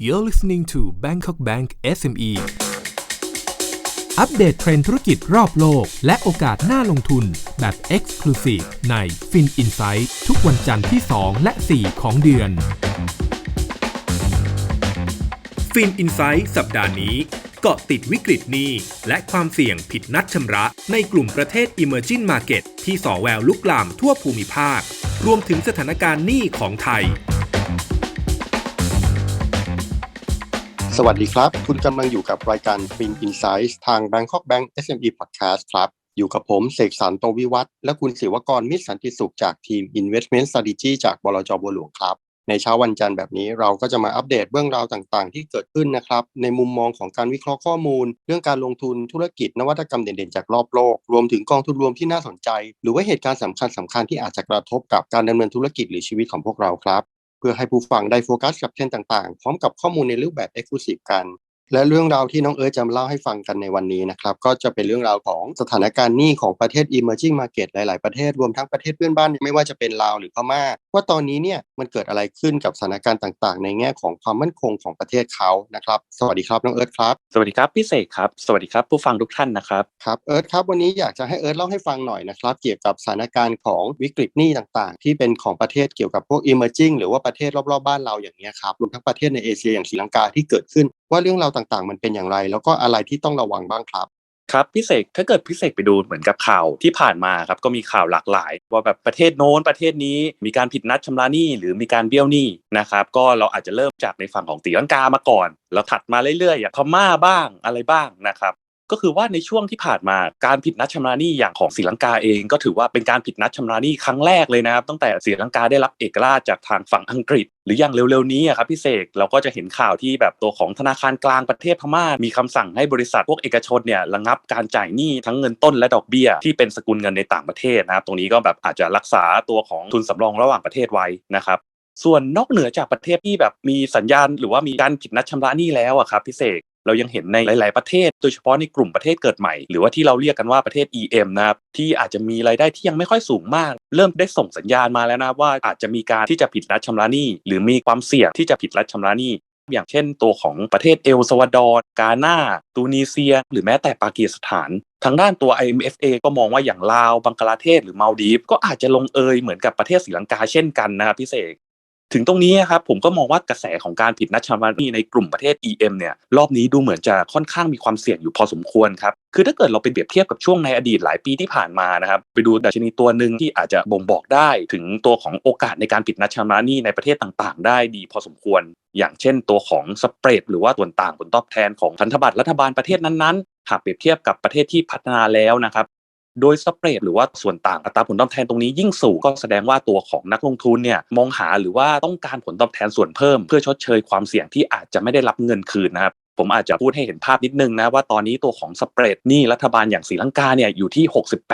You're listening to Bangkok Bank SME อัปเดตเทรนด์ธุรกิจรอบโลก และโอกาสน่าลงทุนแบบ Exclusive ใน Fin Insight ทุกวันจันทร์ที่ 2 และ 4 ของเดือน Fin Insight สัปดาห์นี้ เกาะติดวิกฤตหนี้และความเสี่ยงผิดนัดชำระ ในกลุ่มประเทศ Emerging Market ที่ส่อแววลุกลามทั่วภูมิภาค รวมถึงสถานการณ์หนี้ของไทย สวัสดีครับ คุณกำลังอยู่กับรายการ Fin Insights ทาง Bangkok Bank SME Podcast ครับ อยู่กับผมเสกสรรโตวิวัฒน์และคุณศิวกรมิตรสันติสุขจากทีม Investment Strategy จากบลจบัวหลวงครับ ในเช้าวันจันทร์แบบนี้เราก็จะมาอัปเดตเรื่องราวต่างๆ ที่เกิดขึ้นนะครับ ในมุมมองของการวิเคราะห์ข้อมูล เรื่องการลงทุนธุรกิจนวัตกรรมเด่นๆจากรอบโลก รวมถึงกองทุนรวมที่น่าสนใจ หรือว่าเหตุการณ์สำคัญสำคัญๆที่อาจจะกระทบกับการดำเนินธุรกิจหรือชีวิตของพวกเราครับ เพื่อให้ผู้ฟังได้โฟกัสกับเทรนด์ต่างๆ พร้อมกับข้อมูลในรูปแบบ Exclusive กัน และเรื่องราวที่น้องเอิร์ธจะมาเล่าให้ฟังกันในวันนี้นะครับ ก็จะเป็นเรื่องราวของสถานการณ์หนี้ของประเทศ emerging market หลาย ๆ ประเทศรวมทั้งประเทศเพื่อนบ้าน ไม่ว่าจะเป็นลาวหรือพม่า ว่าตอนนี้เนี่ยมันเกิดอะไรขึ้นกับสถานการณ์ต่าง ๆ ในแง่ของความมั่นคงของประเทศเขานะครับ สวัสดีครับน้องเอิร์ธครับ สวัสดีครับพี่เสกครับ สวัสดีครับผู้ฟังทุกท่านนะครับครับเอิร์ธครับวันนี้อยากจะให้เอิร์ธเล่าให้ฟังหน่อยนะครับเกี่ยวกับสถานการณ์ของวิกฤตหนี้ต่าง ๆ ที่เป็นของประเทศเกี่ยวกับพวก emerging หรือว่าประเทศรอบ ๆ บ้านเราอย่างนี้ยครับรวมทั้งประเทศในเอเชียอย่างศรีลังกาที่เกิดขึ้น ว่าเรื่องราวต่างๆ มันเป็นอย่างไร แล้วก็อะไรที่ต้องระวังบ้างครับครับพิเศษถ้าเกิดพิเศษไปดูเหมือนกับข่าวที่ผ่านมาครับก็มีข่าวหลากหลาย ว่าแบบประเทศโน้นประเทศนี้มีการผิดนัดชำระหนี้หรือมีการเบี้ยวหนี้นะครับก็เราอาจจะเริ่มจากในฝั่งของตีลังกามาก่อน แล้วถัดมาเรื่อยๆอย่างพม่าบ้างอะไรบ้างนะครับ ก็คือว่าในช่วงที่ผ่านมาการผิดนัดชำระหนี้อย่างของศรีลังกาเอง ก็ถือว่าเป็นการผิดนัดชำระหนี้ครั้งแรกเลยนะครับตั้งแต่ศรีลังกาได้รับเอกราชจากทางฝั่งอังกฤษ หรืออย่างเร็วๆนี้อะครับพี่เสกเราก็จะเห็นข่าวที่แบบตัวของธนาคารกลางประเทศพม่า มีคำสั่งให้บริษัทพวกเอกชนเนี่ยระงับการจ่ายหนี้ทั้งเงินต้นและดอกเบี้ย ที่เป็นสกุลเงินในต่างประเทศนะครับตรงนี้ก็แบบอาจจะรักษาตัวของทุนสำรองระหว่างประเทศไว้นะครับส่วนนอกเหนือจากประเทศที่แบบมีสัญญาณ หรือว่ามีการผิดนัดชำระหนี้แล้วอะครับพี่เสก เรายังเห็นในหลาย ๆ ประเทศ โดยเฉพาะในกลุ่มประเทศเกิดใหม่ หรือว่าที่เราเรียกกันว่าประเทศ EM นะครับที่อาจจะมีรายได้ที่ยังไม่ค่อยสูงมาก เริ่มได้ส่งสัญญาณมาแล้วนะว่าอาจจะมีการที่จะผิดนัดชำระหนี้ หรือมีความเสี่ยงที่จะผิดนัดชำระหนี้อย่างเช่นตัวของประเทศเอลซาวาดอร์กาหน้าตูนิเซีย หรือแม้แต่ปากีสถาน ทางด้านตัว IMF เองก็มองว่าอย่างลาว บังกลาเทศหรือมาลดีฟก็อาจจะลงเอยเหมือนกับประเทศศรีลังกาเช่นกันนะครับพี่เสก ถึงตรงนี้ครับผมก็มองว่ากระแสของการผิดนัดชำระหนี้ในกลุ่มประเทศ EM เนี่ยรอบนี้ดูเหมือนจะค่อนข้างมีความเสี่ยงอยู่พอสมควรครับคือถ้าเกิดเราไปเปรียบเทียบกับช่วงในอดีตหลายปีที่ผ่านมานะครับไปดูดัชนีตัวหนึ่งที่อาจจะบ่งบอกได้ถึงตัวของโอกาสในการผิดนัดชำระหนี้ในประเทศต่างๆ ได้ดีพอสมควร อย่างเช่นตัวของสเปรดหรือว่าส่วนต่างผลตอบแทนของพันธบัตรรัฐบาลประเทศนั้นๆหากเปรียบเทียบกับประเทศที่พัฒนาแล้วนะครับ โดยสเปรดหรือว่าส่วนต่างอัตราผลตอบแทนตรงนี้ยิ่งสูงก็แสดงว่าตัวของนักลงทุนเนี่ยมองหาหรือว่าต้องการผลตอบแทนส่วนเพิ่ม เพื่อชดเชยความเสี่ยงที่อาจจะไม่ได้รับเงินคืนนะครับผมอาจจะพูดให้เห็นภาพนิดนึงนะว่าตอนนี้ตัวของสเปรดนี่รัฐบาลอย่างศรีลังกาเนี่ยอยู่ที่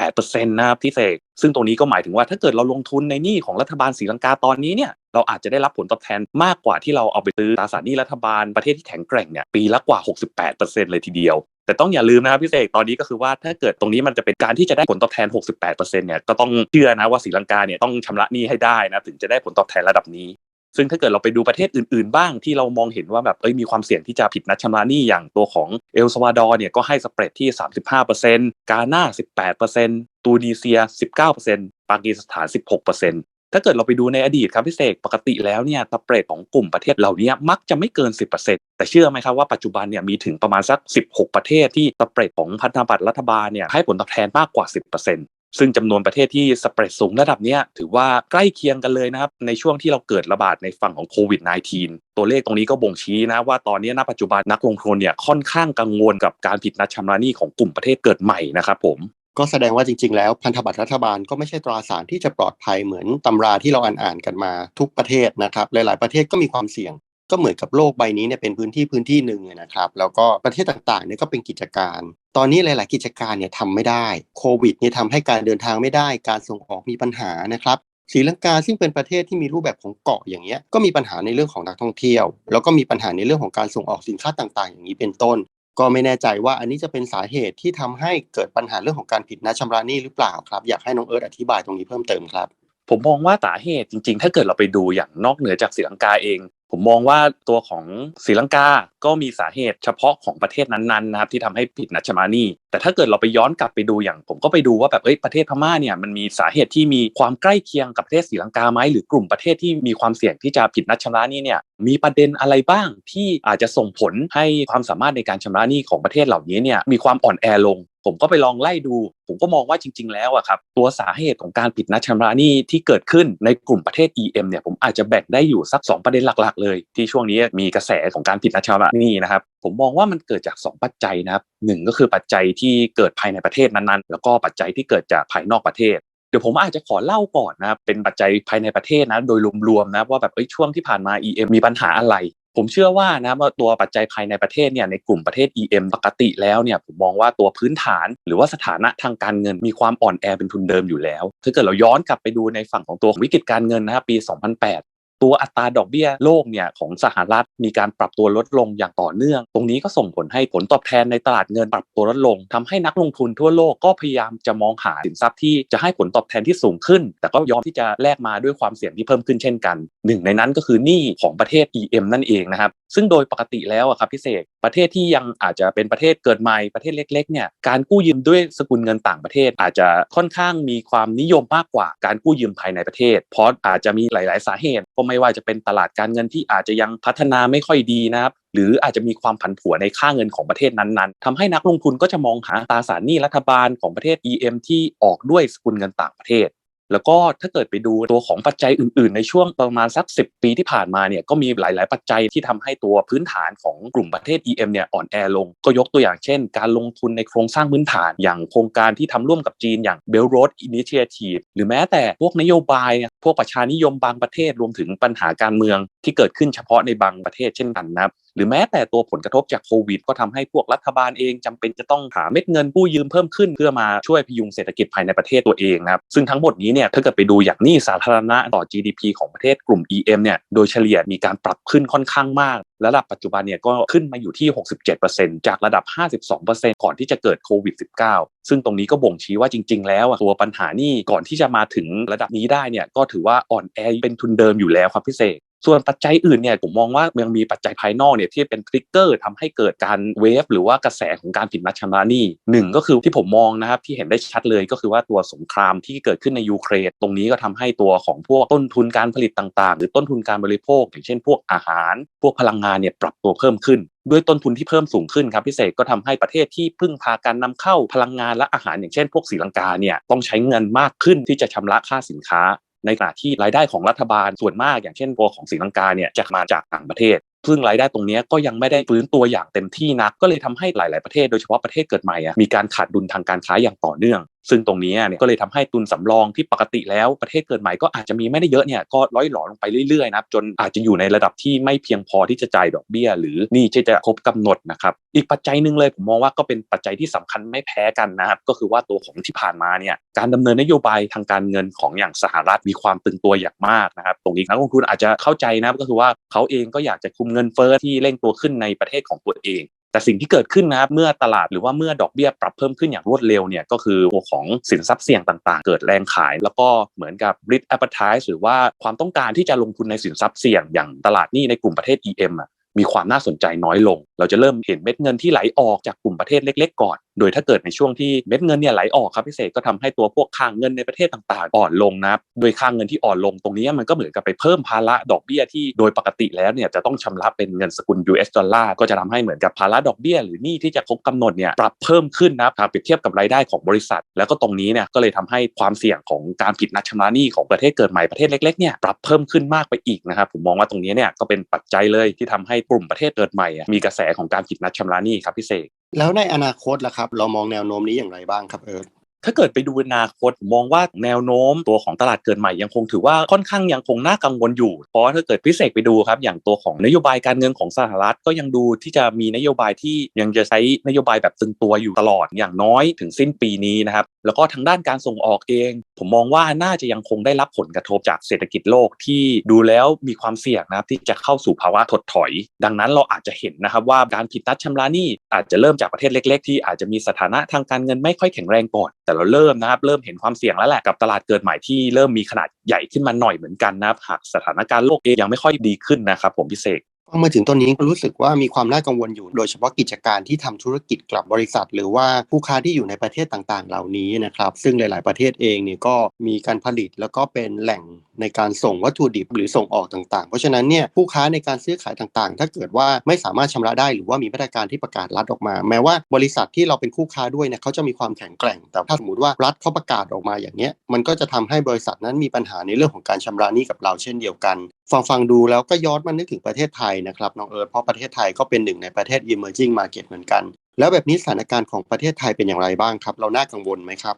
68%นะครับที่เสกซึ่งตรงนี้ก็หมายถึงว่าถ้าเกิดเราลงทุนในหนี้ของรัฐบาลศรีลังกาตอนนี้เนี่ยเราอาจจะได้รับผลตอบแทนมากกว่าที่เราเอาไปซื้อตราสารหนี้รัฐบาลประเทศที่แข็งแกร่งเนี่ยปีละกว่า 68%เลยทีเดียว แต่ต้องอย่าลืมนะครับพี่เสกตอนนี้ก็คือว่าถ้าเกิดตรงนี้มันจะเป็นการที่จะได้ผลตอบแทน 68%เนี่ยก็ต้องเชื่อนะว่าศรีลังกาเนี่ยต้องชำระหนี้ให้ได้นะถึงจะได้ผลตอบแทนระดับนี้ ซึ่งถ้าเกิดเราไปดูประเทศอื่นๆ บ้างที่เรามองเห็นว่าแบบเอ้ยมีความเสี่ยงที่จะผิดนัดชำระหนี้อย่างตัวของเอลซาวาดอร์เนี่ยก็ให้สเปรดที่ 35%กาหน้า 18%ตูนิเซีย 19%ปากีสถาน 16% ถ้าเกิดเราไปดูในอดีตครับพี่เสกปกติแล้วเนี่ยสเปรดของกลุ่มประเทศเหล่านี้มักจะไม่เกิน 10%แต่เชื่อไหมครับว่าปัจจุบันเนี่ยมีถึงประมาณสัก 16 ประเทศที่สเปรดของพันธบัตรรัฐบาลเนี่ยให้ผลตอบแทนมากกว่า 10%ซึ่งจำนวนประเทศที่สเปรดสูงระดับนี้ถือว่าใกล้เคียงกันเลยนะครับ ในช่วงที่เราเกิดระบาดในฝั่งของโควิด -19 ตัวเลขตรงนี้ก็บ่งชี้นะว่าตอนนี้ณปัจจุบันนักลงทุนเนี่ยค่อนข้างกังวลกับการผิดนัดชำระหนี้ของกลุ่มประเทศเกิดใหม่นะครับผม ก็แสดงว่าจริง ๆ แล้วพันธบัตรรัฐบาลก็ไม่ใช่ตราสารที่จะปลอดภัยเหมือนตำราที่เราอ่านๆกันมาทุกประเทศนะครับหลาย ๆประเทศก็มีความเสี่ยง ก็เหมือนกับโลกใบนี้เนี่ยเป็นพื้นที่พื้นที่หนึ่งนะครับ แล้วก็ประเทศต่างๆเนี่ยก็เป็นกิจการ ตอนนี้หลาย ๆ กิจการเนี่ยทำไม่ได้โควิดเนี่ยทำให้การเดินทางไม่ได้ การส่งออกมีปัญหานะครับศรีลังกาซึ่งเป็นประเทศที่มีรูปแบบของเกาะอย่างเงี้ยก็มีปัญหาในเรื่องของนักท่องเที่ยว แล้วก็มีปัญหาในเรื่องของการส่งออกสินค้าต่างๆ อย่างนี้เป็นต้น ก็ไม่แน่ใจว่าอันนี้จะเป็นสาเหตุที่ทำให้เกิดปัญหาเรื่องของการผิดนัดชำระหนี้หรือเปล่าครับ อยากให้น้องเอิร์ธอธิบายตรงนี้เพิ่มเติมครับผมมองว่าสาเหตุจริงๆ ถ้าเกิดเราไปดูอย่างนอกเหนือจากศรีลังกาเอง ผมมองว่าตัวของศรีลังกา ก็มีสาเหตุเฉพาะของประเทศนั้นๆนะครับที่ทำให้ผิดนัดชำระหนี้แต่ถ้าเกิดเราไปย้อนกลับไปดูอย่าง ผมก็ไปดูว่าแบบเอ้ยประเทศพม่าเนี่ยมันมีสาเหตุที่มีความใกล้เคียงกับประเทศศรีลังกาไหมหรือกลุ่มประเทศที่มีความเสี่ยงที่จะผิดนัดชำระหนี้เนี่ยมีประเด็นอะไรบ้างที่อาจจะส่งผลให้ความสามารถในการชำระหนี้ของประเทศเหล่านี้เนี่ยมีความอ่อนแอลง ผมก็ไปลองไล่ดู ผมก็มองว่าจริง ๆ แล้วอะครับตัวสาเหตุของการผิดนัดชำระหนี้ที่เกิดขึ้นในกลุ่มประเทศ EM เนี่ยผมอาจจะแบ่งได้อยู่สัก 2 ประเด็นหลัก ๆ เลย ที่ช่วงนี้มีกระแสของการผิดนัดชำระหนี้นะครับผมมองว่ามันเกิดจาก 2 ปัจจัยนะครับหนึ่งก็คือปัจจัยที่เกิดภายในประเทศนั้นๆ แล้วก็ปัจจัยที่เกิดจากภายนอกประเทศเดี๋ยวผมอาจจะขอเล่าก่อนนะครับเป็นปัจจัยภายในประเทศนะโดยรวมๆนะว่าแบบช่วงที่ผ่านมา EM มีปัญหาอะไร ผมเชื่อว่านะว่าตัวปัจจัยภายในประเทศเนี่ยในกลุ่มประเทศ EM ปกติแล้วเนี่ยผมมองว่าตัวพื้นฐาน หรือว่าสถานะทางการเงินมีความอ่อนแอเป็นทุนเดิมอยู่แล้ว ถ้าเกิดเราย้อนกลับไปดูในฝั่งของตัววิกฤตการเงินนะครับปี 2008 ตัวอัตราดอกเบี้ยโลกเนี่ยของสหรัฐมีการปรับตัวลดลงอย่างต่อเนื่อง ตรงนี้ก็ส่งผลให้ผลตอบแทนในตลาดเงินปรับตัวลดลงทำให้นักลงทุนทั่วโลกก็พยายามจะมองหาสินทรัพย์ที่จะให้ผลตอบแทนที่สูงขึ้น แต่ก็ยอมที่จะแลกมาด้วยความเสี่ยงที่เพิ่มขึ้นเช่นกัน หนึ่งในนั้นก็คือหนี้ของประเทศ EM นั่นเองนะครับซึ่งโดยปกติแล้วครับพิเศษประเทศที่ยังอาจจะเป็นประเทศเกิดใหม่ประเทศเล็กๆเนี่ยการกู้ยืมด้วยสกุลเงินต่างประเทศ อาจจะค่อนข้างมีความนิยมมากกว่าการกู้ยืมภายในประเทศ เพราะอาจจะมีหลาย ๆ สาเหตุไม่ว่าจะเป็นตลาดการเงินที่อาจจะยังพัฒนาไม่ค่อยดีนะครับหรืออาจจะมีความผันผวนในค่าเงินของประเทศนั้นๆทำให้นักลงทุนก็จะมองหาตราสารหนี้รัฐบาลของประเทศ EM ที่ออกด้วยสกุลเงินต่างประเทศ แล้วก็ถ้าเกิดไปดูตัวของปัจจัยอื่นๆ ในช่วงประมาณสัก 10 ปีที่ผ่านมาเนี่ยก็มีหลาย ๆ ปัจจัยที่ทำให้ตัวพื้นฐานของกลุ่มประเทศ EM เนี่ยอ่อนแอลง ก็ยกตัวอย่างเช่น การลงทุนในโครงสร้างพื้นฐาน อย่างโครงการที่ทำร่วมกับจีนอย่าง Belt Road Initiative หรือแม้แต่พวกนโยบาย พวกประชานิยมบางประเทศรวมถึงปัญหาการเมืองที่เกิดขึ้นเฉพาะในบางประเทศเช่นกันนะครับหรือแม้แต่ตัวผลกระทบจากโควิด ก็ทำให้พวกรัฐบาลเองจำเป็นจะต้องหาเม็ดเงินกู้ยืมเพิ่มขึ้น เพื่อมาช่วยพยุงเศรษฐกิจภายในประเทศตัวเองนะครับซึ่งทั้งหมดนี้เนี่ยถ้าเกิดไปดูอย่างนี้สาธารณะต่อ GDP ของประเทศกลุ่ม EM เนี่ยโดยเฉลี่ยมีการปรับขึ้นค่อนข้างมากระดับปัจจุบันเนี่ยก็ขึ้นมาอยู่ที่ 67%จากระดับ 52%ก่อนที่จะเกิดโควิด -19 ซึ่งตรงนี้ก็บ่งชี้ว่าจริง ๆ แล้วตัวปัญหานี่ก่อนที่จะมาถึงระดับนี้ได้เนี่ยก็ถือว่าอ่อนแอเป็นทุนเดิมอยู่แล้วครับพี่เสก ส่วนปัจจัยอื่นเนี่ยผมมองว่ายังมีปัจจัยภายนอกเนี่ยที่เป็นทริกเกอร์ทำให้เกิดการเวฟหรือว่ากระแสของการผิดนัดชำระหนี้หนึ่งก็คือที่ผมมองนะครับที่เห็นได้ชัดเลยก็คือว่าตัวสงครามที่เกิดขึ้นในยูเครนตรงนี้ก็ทำให้ตัวของพวกต้นทุนการผลิตต่างๆ หรือต้นทุนการบริโภค อย่างเช่น พวกอาหาร พวกพลังงานเนี่ยปรับตัวเพิ่มขึ้นด้วยต้นทุนที่เพิ่มสูงขึ้นครับพิเศษก็ทำให้ประเทศที่พึ่งพาการนำเข้าพลังงานและอาหารอย่างเช่น พวกศรีลังกาเนี่ยต้องใช้เงินมากขึ้นที่จะชำระค่าสินค้า ในขณะที่รายได้ของรัฐบาลส่วนมากอย่างเช่นตัวของศรีลังกาเนี่ยจะมาจากต่างประเทศซึ่งรายได้ตรงนี้ก็ยังไม่ได้ฟื้นตัวอย่างเต็มที่นัก ก็เลยทำให้หลาย ๆ ประเทศโดยเฉพาะประเทศเกิดใหม่มีการขาดดุลทางการค้าอย่างต่อเนื่อง ซึ่งตรงนี้เนี่ยก็เลยทำให้ทุนสำรองที่ปกติแล้วประเทศเกิดใหม่ก็อาจจะมีไม่ได้เยอะเนี่ยก็ร้อยหลอลงไปเรื่อยๆนะครับจนอาจจะอยู่ในระดับที่ไม่เพียงพอที่จะจ่ายดอกเบี้ย หรือนี่ที่จะครบกำหนดนะครับอีกปัจจัยหนึ่งเลยผมมองว่าก็เป็นปัจจัยที่สำคัญไม่แพ้กันนะครับก็คือว่าตัวของที่ผ่านมาเนี่ยการดำเนินนโยบายทางการเงินของอย่างสหรัฐมีความตึงตัวอย่างมากนะครับตรงนี้นักลงทุนอาจจะเข้าใจนะก็คือว่าเขาเองก็อยากจะคุมเงินเฟ้อที่เร่งตัวขึ้นในประเทศของตัวเอง แต่สิ่งที่เกิดขึ้นนะครับเมื่อตลาดหรือว่าเมื่อดอกเบี้ยปรับเพิ่มขึ้นอย่างรวดเร็วเนี่ยก็คือตัวของสินทรัพย์เสี่ยงต่างๆ เกิดแรงขาย แล้วก็เหมือนกับ risk appetite หรือว่าความต้องการที่จะลงทุนในสินทรัพย์เสี่ยงอย่างตลาดนี้ในกลุ่มประเทศ EM อะมีความน่าสนใจน้อยลง เราจะเริ่มเห็นเม็ดเงินที่ไหลออกจากกลุ่มประเทศเล็ก ๆ ก่อน โดยถ้าเกิดในช่วงที่เม็ดเงินเนี่ยไหลออกครับพิเศษก็ทำให้ตัวพวกค่างเงินในประเทศต่างๆ อ่อนลงนะโดยค่างเงินที่อ่อนลงตรงนี้มันก็เหมือนกับไปเพิ่มภาระดอกเบี้ยที่โดยปกติแล้วเนี่ยจะต้องชำระเป็นเงินสกุล US ดอลลาร์ก็จะทำให้เหมือนกับภาระดอกเบี้ยหรือหนี้ที่จะครบกำหนดเนี่ยปรับเพิ่มขึ้นนะครับเปรียบเทียบกับรายได้ของบริษัท แล้วก็ตรงนี้เนี่ยก็เลยทำให้ความเสี่ยงของการผิดนัดชำระหนี้ของประเทศเกิดใหม่ประเทศเล็กๆเนี่ยปรับเพิ่มขึ้นมากไปอีกนะครับผมมองว่าตรงนี้เนี่ยก็เป็นปัจจัยเลยที่ทำให้กลุ่มประเทศเกิดใหม่มีกระแสของการผิดนัดชำระหนี้ครับพี่เสก แล้วในอนาคตล่ะครับ เรามองแนวโน้มนี้อย่างไรบ้างครับเอิร์ธถ้าเกิดไปดูอนาคตมองว่าแนวโน้มตัวของตลาดเกิดใหม่ยังคงถือว่าค่อนข้างยังคงน่ากังวลอยู่ เพราะถ้าเกิดพิเศษไปดูครับ อย่างตัวของนโยบายการเงินของสหรัฐก็ยังดูที่จะมีนโยบายที่ยังจะใช้นโยบายแบบตึงตัวอยู่ตลอดอย่างน้อยถึงสิ้นปีนี้นะครับ แล้วก็ทางด้านการส่งออกเอง ผมมองว่าน่าจะยังคงได้รับผลกระทบจากเศรษฐกิจโลกที่ดูแล้วมีความเสี่ยงนะครับที่จะเข้าสู่ภาวะถดถอย ดังนั้นเราอาจจะเห็นนะครับว่าการผิดนัดชำระหนี้อาจจะเริ่มจากประเทศเล็ก ๆ ที่อาจจะมีสถานะทางการเงินไม่ค่อยแข็งแรงก่อน แต่เราเริ่มนะครับเริ่มเห็นความเสี่ยงแล้วแหละกับตลาดเกิดใหม่ที่เริ่มมีขนาดใหญ่ขึ้นมาหน่อยเหมือนกันนะครับหากสถานการณ์โลกเองยังไม่ค่อยดีขึ้นนะครับผมพิเศษ ฟังมาถึงตอนนี้ก็รู้สึกว่ามีความน่ากังวลอยู่ โดยเฉพาะกิจการที่ทำธุรกิจกลับบริษัท หรือว่าผู้ค้าที่อยู่ในประเทศต่างๆ เหล่านี้นะครับ ซึ่งหลาย ๆ ประเทศเองเนี่ยก็มีการผลิตแล้วก็เป็นแหล่งในการส่งวัตถุดิบหรือส่งออกต่างๆ เพราะฉะนั้นเนี่ยผู้ค้าในการซื้อขายต่างๆ ถ้าเกิดว่าไม่สามารถชำระได้หรือว่ามีมาตรการที่ประกาศรัฐออกมา แม้ว่าบริษัทที่เราเป็นคู่ค้าด้วยเนี่ยเขาจะมีความแข็งแกร่ง แต่ถ้าสมมติว่ารัฐเขาประกาศออกมาอย่างเนี้ยมันก็จะทำให้บริษัทนั้นมีปัญหาในเรื่องของการชำระหนี้กับเราเช่นเดียวกัน ฟังฟังดูแล้วก็ย้อนมานึกถึงประเทศไทยนะครับน้องเอิร์ธเพราะประเทศไทยก็เป็นหนึ่งในประเทศ emerging market เหมือนกัน แล้วแบบนี้สถานการณ์ของประเทศไทยเป็นอย่างไรบ้างครับ เราน่ากังวลไหมครับ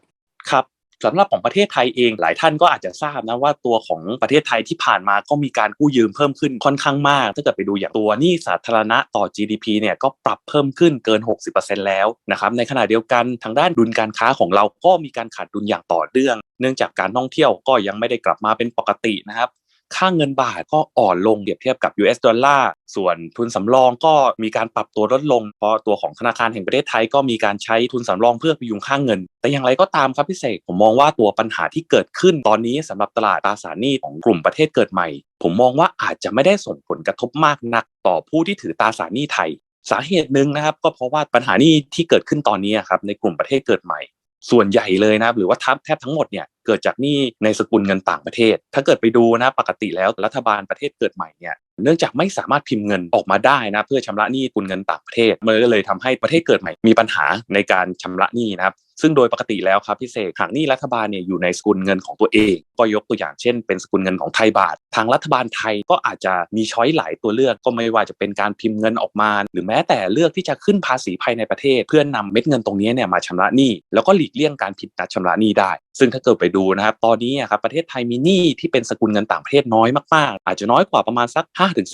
ครับ สำหรับของประเทศไทยเองหลายท่านก็อาจจะทราบนะว่าตัวของประเทศไทยที่ผ่านมาก็มีการกู้ยืมเพิ่มขึ้นค่อนข้างมาก ถ้าเกิดไปดูอย่างตัวหนี้สาธารณะต่อ GDP เนี่ยก็ปรับเพิ่มขึ้นเกิน 60%แล้วนะครับในขณะเดียวกันทางด้านดุลการค้าของเราก็มีการขาดดุลอย่างต่อเนื่อง เนื่องจากการท่องเที่ยวก็ยังไม่ได้กลับมาเป็นปกตินะครับ ค่าเงินบาทก็อ่อนลงเปรียบเทียบกับ US ดอลลาร์ส่วนทุนสำรองก็มีการปรับตัวลดลง เพราะตัวของธนาคารแห่งประเทศไทยก็มีการใช้ทุนสำรองเพื่อพยุงค่าเงิน แต่อย่างไรก็ตามครับพี่เสกผมมองว่าตัวปัญหาที่เกิดขึ้นตอนนี้สำหรับตลาดตราสารหนี้ของกลุ่มประเทศเกิดใหม่ ผมมองว่าอาจจะไม่ได้ส่งผลกระทบมากนักต่อผู้ที่ถือตราสารหนี้ไทย สาเหตุหนึ่งนะครับก็เพราะว่าปัญหานี้ที่เกิดขึ้นตอนนี้ครับในกลุ่มประเทศเกิดใหม่ ส่วนใหญ่เลยนะครับหรือว่าทับแทบทั้งหมดเนี่ย เกิดจากหนี้ในสกุลเงินต่างประเทศ ถ้าเกิดไปดูนะปกติแล้วรัฐบาลประเทศเกิดใหม่เนี่ยเนื่องจากไม่สามารถพิมพ์เงินออกมาได้นะเพื่อชำระหนี้สกุลเงินต่างประเทศมันก็เลยทำให้ประเทศเกิดใหม่มีปัญหาในการชำระหนี้นะครับซึ่งโดยปกติแล้วครับพี่เสกหากหนี้รัฐบาลเนี่ยอยู่ในสกุลเงินของตัวเอง ก็ยกตัวอย่างเช่น เป็นสกุลเงินของไทยบาท ทางรัฐบาลไทยก็อาจจะมีช้อยหลายตัวเลือกก็ไม่ว่าจะเป็นการพิมพ์เงินออกมา หรือแม้แต่เลือกที่จะขึ้นภาษีภายในประเทศ เพื่อนำเม็ดเงินตรงนี้เนี่ยมาชำระหนี้แล้วก็หลีกเลี่ยงการผิดนัดชำระหนี้ได้ ซึ่งถ้าเกิดไปดูนะครับตอนนี้ครับประเทศไทยมีหนี้ที่เป็นสกุลเงินต่างประเทศน้อยมากๆ อาจจะน้อยกว่าประมาณสัก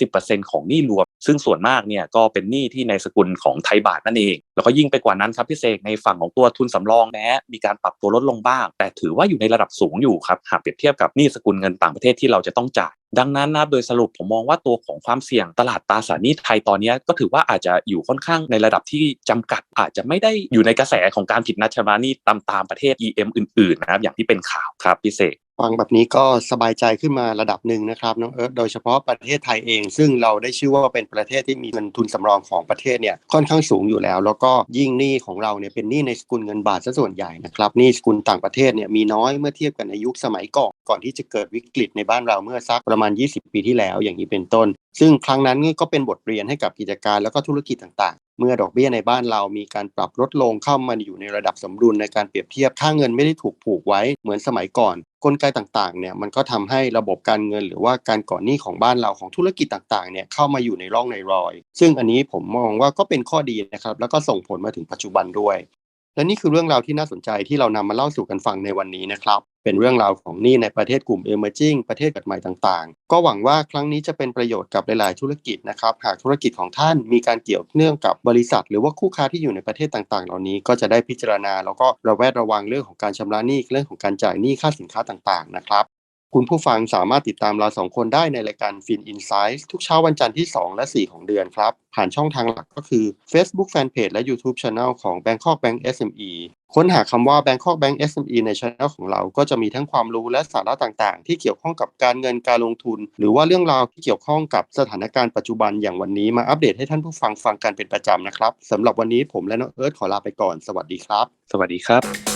5-10%ของหนี้รวม ซึ่งส่วนมากเนี่ยก็เป็นหนี้ที่ในสกุลของไทยบาทนั่นเอง แล้วก็ยิ่งไปกว่านั้นครับพี่เสกในฝั่งของตัวทุนสำรองแม้มีการปรับตัวลดลงบ้าง แต่ถือว่าอยู่ในระดับสูงอยู่ครับหากเปรียบเทียบกับหนี้สกุลเงินต่างประเทศที่เราจะต้องจ่าย ดังนั้นนะครับโดยสรุปผมมองว่าตัวของความเสี่ยงตลาดตราสารหนี้ไทยตอนนี้ก็ถือว่าอาจจะอยู่ค่อนข้างในระดับที่จำกัด อาจจะไม่ได้อยู่ในกระแสของการผิดนัดชำระหนี้ตามตามประเทศ EM อื่นๆนะครับอย่างที่เป็นข่าวครับพี่เสก ฟังแบบนี้ก็สบายใจขึ้นมาระดับหนึ่งนะครับน้องเอิร์ธโดยเฉพาะประเทศไทยเอง ซึ่งเราได้ชื่อว่าเป็นประเทศที่มีเงินทุนสำรองของประเทศเนี่ยค่อนข้างสูงอยู่แล้ว แล้วก็ยิ่งหนี้ของเราเนี่ยเป็นหนี้ในสกุลเงินบาทซะส่วนใหญ่นะครับหนี้สกุลต่างประเทศเนี่ยมีน้อยเมื่อเทียบกันในยุคสมัยก่อนก่อนที่จะเกิดวิกฤตในบ้านเราเมื่อสักประมาณ 20 ปีที่แล้วอย่างนี้เป็นต้น ซึ่งครั้งนั้นก็เป็นบทเรียนให้กับกิจการแล้วก็ธุรกิจต่างๆ เมื่อดอกเบี้ยในบ้านเรามีการปรับลดลงเข้ามาอยู่ในระดับสมดุลในการเปรียบเทียบค่าเงินไม่ได้ถูกผูกไว้เหมือนสมัยก่อน กลไกต่างๆเนี่ยมันก็ทำให้ระบบการเงิน หรือว่าการก่อนหนี้ของบ้านเราของธุรกิจต่างๆเนี่ยเข้ามาอยู่ในร่องในรอย ซึ่งอันนี้ผมมองว่าก็เป็นข้อดีนะครับแล้วก็ส่งผลมาถึงปัจจุบันด้วย และนี่คือเรื่องราวที่น่าสนใจที่เรานำมาเล่าสู่กันฟังในวันนี้นะครับ เป็นเรื่องราวของหนี้ในประเทศกลุ่ม emerging ประเทศเกิดใหม่ต่างๆ ก็หวังว่าครั้งนี้จะเป็นประโยชน์กับหลายๆ ธุรกิจนะครับ หากธุรกิจของท่านมีการเกี่ยวเนื่องกับบริษัท หรือว่าคู่ค้าที่อยู่ในประเทศต่างๆ เหล่านี้ก็จะได้พิจารณา แล้วก็ระแวดระวังเรื่องของการชำระหนี้เรื่องของการจ่ายหนี้ค่าสินค้าต่างๆ นะครับ คุณผู้ฟังสามารถติดตามเราสองคนได้ในรายการ Fin Insights ทุกเช้าวันจันทร์ที่ 2 และ 4 ของเดือนครับ ผ่านช่องทางหลักก็คือ Facebook Fanpage และ YouTube Channel ของ Bangkok Bank SME ค้นหาคำว่า Bangkok Bank SME ใน Channel ของเราก็จะมีทั้งความรู้และสาระต่างๆ ที่เกี่ยวข้องกับการเงินการลงทุน หรือว่าเรื่องราวที่เกี่ยวข้องกับสถานการณ์ปัจจุบันอย่างวันนี้มาอัปเดตให้ท่านผู้ฟังฟังกันเป็นประจำนะครับสำหรับวันนี้ผมและน้องเอิร์ธขอลาไปก่อน สวัสดีครับ สวัสดีครับ